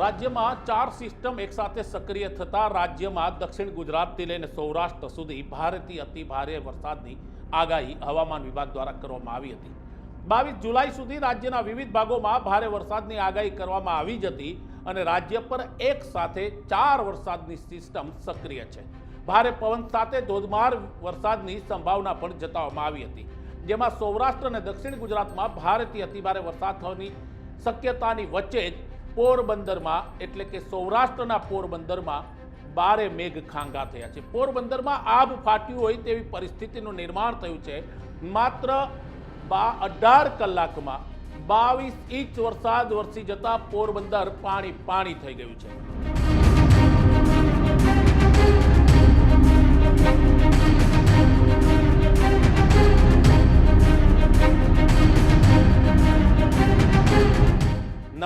રાજ્યમાં ચાર સિસ્ટમ એકસાથે સક્રિય થતા રાજ્યમાં દક્ષિણ ગુજરાતથી લઈને સૌરાષ્ટ્ર સુધી ભારેથી અતિભારે વરસાદની આગાહી હવામાન વિભાગ દ્વારા કરવામાં આવી હતી. બાવીસ જુલાઈ સુધી રાજ્યના વિવિધ ભાગોમાં ભારે વરસાદની આગાહી કરવામાં આવી જ હતી અને રાજ્ય પર એક સાથે ચાર વરસાદની સિસ્ટમ સક્રિય છે. ભારે પવન સાથે ધોધમાર વરસાદની સંભાવના પણ જતાવવામાં આવી હતી. જેમાં સૌરાષ્ટ્ર અને દક્ષિણ ગુજરાતમાં ભારેથી અતિભારે વરસાદ થવાની શક્યતાની વચ્ચે જ પોરબંદરમાં, એટલે કે સૌરાષ્ટ્રના પોરબંદરમાં બારે મેઘ ખાંગા થયા છે. પોરબંદરમાં આબ ફાટ્યું હોય તેવી પરિસ્થિતિનું નિર્માણ થયું છે. માત્ર બા અઢાર કલાકમાં બાવીસ ઇંચ વરસાદ વરસી જતા પોરબંદર પાણી પાણી થઈ ગયું છે.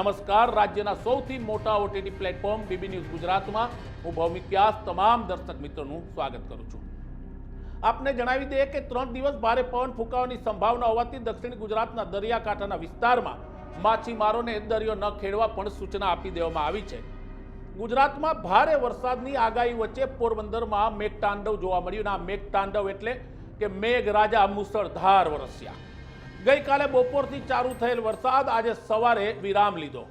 નમસ્કાર. રાજ્યના સૌથી મોટા ઓટીટી પ્લેટફોર્મ બીબી ન્યૂઝ ગુજરાતમાં હું ભૌમિક વ્યાસ, તમામ દર્શક મિત્રોનું સ્વાગત કરું છું. આપને જણાવી દઈએ કે ત્રણ દિવસ ભારે પવન ફૂંકાવાની સંભાવના હોવાથી દક્ષિણ ગુજરાતના દરિયાકાંઠાના વિસ્તારમાં માછીમારોને દરિયો ન ખેડવા પણ સૂચના આપી દેવામાં આવી છે. ગુજરાતમાં ભારે વરસાદની આગાહી વચ્ચે પોરબંદરમાં મેઘતાંડવ જોવા મળ્યું. અને આ મેઘતાંડવ એટલે કે મેઘરાજા મુસળધાર વરસ્યા. ગઈકાલે બપોરથી ચાલુ થયેલ વરસાદ આજે સવારે વિરામ લીધો.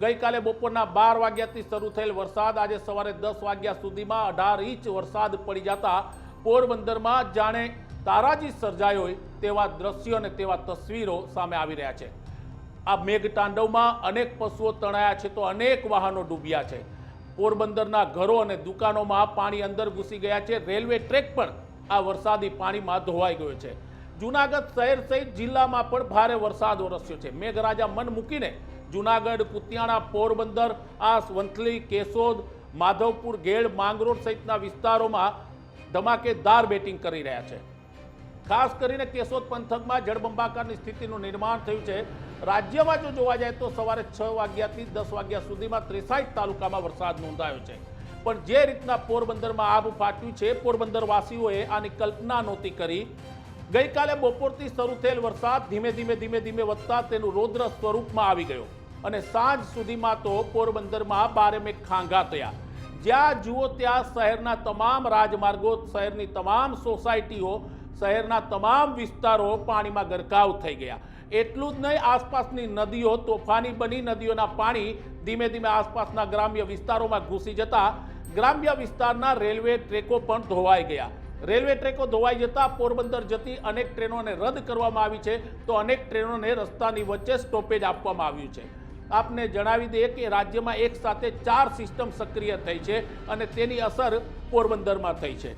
ગઈકાલે બપોરના બાર વાગ્યાથી શરૂ થયેલ વરસાદ આજે સવારે દસ વાગ્યા સુધીમાં અઢાર ઇંચ વરસાદ પડી જતા પોરબંદરમાં જાણે તારાજી સર્જાયો હોય તેવા દ્રશ્યો અને તેવા તસવીરો સામે આવી રહ્યા છે. આ મેઘતાંડવમાં અનેક પશુઓ તણાયા છે તો અનેક વાહનો ડૂબ્યા છે. પોરબંદરના ઘરો અને દુકાનોમાં પાણી અંદર ઘૂસી ગયા છે. રેલવે ટ્રેક પણ આ વરસાદી પાણીમાં ધોવાઈ ગયો છે. જુનાગઢ શહેર સહિત જિલ્લામાં પણ ભારે વરસાદ વરસ્યો છે. મેઘરાજા મન મૂકીને જુનાગઢ કુતિયાણા પોરબંદર આ વંથલી, કેશોદ, માધવપુર ગેડ માંગરોળ સહિતના વિસ્તારોમાં ધમાકેદાર બેટિંગ કરી રહ્યા છે. ખાસ કરીને કેશોદ પંથકમાં જળબંબાકારની સ્થિતિનું નિર્માણ થયું છે. રાજ્યમાં જો જોવા જાય તો સવારે છ વાગ્યાથી દસ વાગ્યા સુધીમાં ત્રેસાઠ તાલુકામાં વરસાદ નોંધાયો છે. પણ જે રીતના પોરબંદરમાં આબ ફાટ્યું છે, પોરબંદરવાસીઓએ આની કલ્પના નહોતી કરી. ગઈકાલે બપોરથી શરૂ થયેલ વરસાદ ધીમે ધીમે ધીમે ધીમે વધતા તેનું રૌદ્ર સ્વરૂપમાં આવી ગયો. અને સાંજ સુધીમાં તો પોરબંદરમાં બારેમેક ખાંગા થયા. જ્યાં જુઓ ત્યાં શહેરના તમામ રાજમાર્ગો, શહેરની તમામ સોસાયટીઓ, શહેરના તમામ વિસ્તારો પાણીમાં ગરકાવ થઈ ગયા. એટલું જ નહીં, આસપાસની નદીઓ તોફાની બની, નદીઓના પાણી ધીમે ધીમે આસપાસના ગ્રામ્ય વિસ્તારોમાં ઘૂસી જતા ગ્રામ્ય વિસ્તારના રેલવે ટ્રેકો પણ ધોવાઈ ગયા. રેલવે ટ્રેકો ધોવાઈ જતા પોરબંદર જતી અનેક ટ્રેનોને રદ કરવામાં આવી છે. તો અનેક ટ્રેનોને રસ્તાની વચ્ચે સ્ટોપેજ આપવામાં આવ્યું છે. આપને જણાવી દઈએ કે રાજ્યમાં એક સાથે ચાર સિસ્ટમ સક્રિય થઈ છે અને તેની અસર પોરબંદરમાં થઈ છે.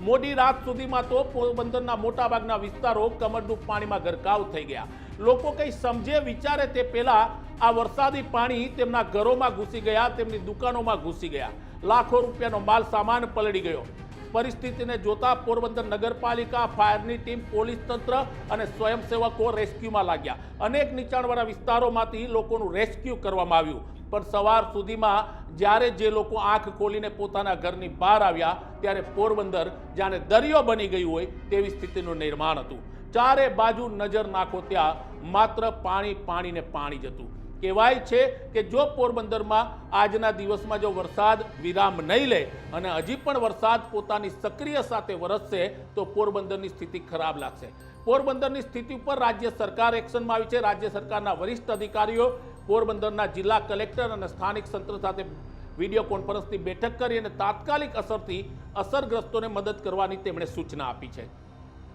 મોડી રાત સુધીમાં તો પોરબંદરના મોટાભાગના વિસ્તારો કમરડૂબ પાણીમાં ગરકાવ થઈ ગયા. લોકો કંઈ સમજે વિચારે તે પહેલાં આ વરસાદી પાણી તેમના ઘરોમાં ઘૂસી ગયા, તેમની દુકાનોમાં ઘૂસી ગયા. લાખો રૂપિયાનો માલ સામાન પલળી ગયો. પરિસ્થિતિને જોતા પોરબંદર નગરપાલિકા, ફાયરની ટીમ, પોલીસ તંત્ર અને સ્વયંસેવકો રેસ્ક્યુમાં લાગ્યા. અનેક નીચાણવાળા વિસ્તારોમાંથી લોકોનું રેસ્ક્યુ કરવામાં આવ્યું. પણ સવાર સુધીમાં જ્યારે જે લોકો આંખ ખોલીને પોતાના ઘરની બહાર આવ્યા, ત્યારે પોરબંદર જાણે દરિયો બની ગયું હોય તેવી સ્થિતિનું નિર્માણ હતું. ચારે બાજુ નજર નાખો ત્યાં માત્ર પાણી પાણીને પાણી જ હતું. કહેવાય છે કે જો પોરબંદરમાં આજના દિવસમાં જો વરસાદ વિરામ નહીં લે અને હજી પણ વરસાદ પોતાની સક્રિય સાથે વરસશે, તો પોરબંદરની સ્થિતિ ખરાબ લાગશે. પોરબંદરની સ્થિતિ ઉપર રાજ્ય સરકાર એક્શનમાં આવી છે. રાજ્ય સરકારના વરિષ્ઠ અધિકારીઓ પોરબંદરના જિલ્લા કલેક્ટર અને સ્થાનિક તંત્ર સાથે વીડિયો કોન્ફરન્સની બેઠક કરી અને તાત્કાલિક અસરથી અસરગ્રસ્તોને મદદ કરવાની તેમણે સૂચના આપી છે.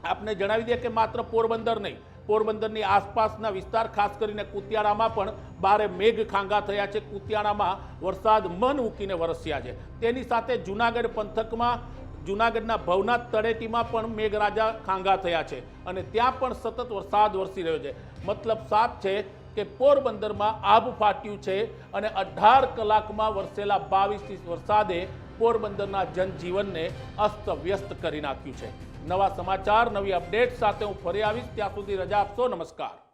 આપને જણાવી દઈએ કે માત્ર પોરબંદર નહીં પોરબંદરની આસપાસના વિસ્તાર, ખાસ કરીને કુતિયાણામાં પણ બારે મેઘ ખાંગા થયા છે. કુતિયાણામાં વરસાદ મન મૂકીને વરસ્યા છે. તેની સાથે જુનાગઢ પંથકમાં, જુનાગઢના ભવનાથ તળેટીમાં પણ મેઘરાજા ખાંગા થયા છે અને ત્યાં પણ સતત વરસાદ વરસી રહ્યો છે. મતલબ સાફ છે કે પોરબંદરમાં આબ ફાટ્યું છે અને અઢાર કલાકમાં વરસેલા બાવીસ વરસાદે પોરબંદરના જનજીવનને અસ્તવ્યસ્ત કરી નાખ્યું છે. નવા સમાચાર, નવી અપડેટ સાથે હું ફરી આવીશ. ત્યાં સુધી રજા આપશો. નમસ્કાર.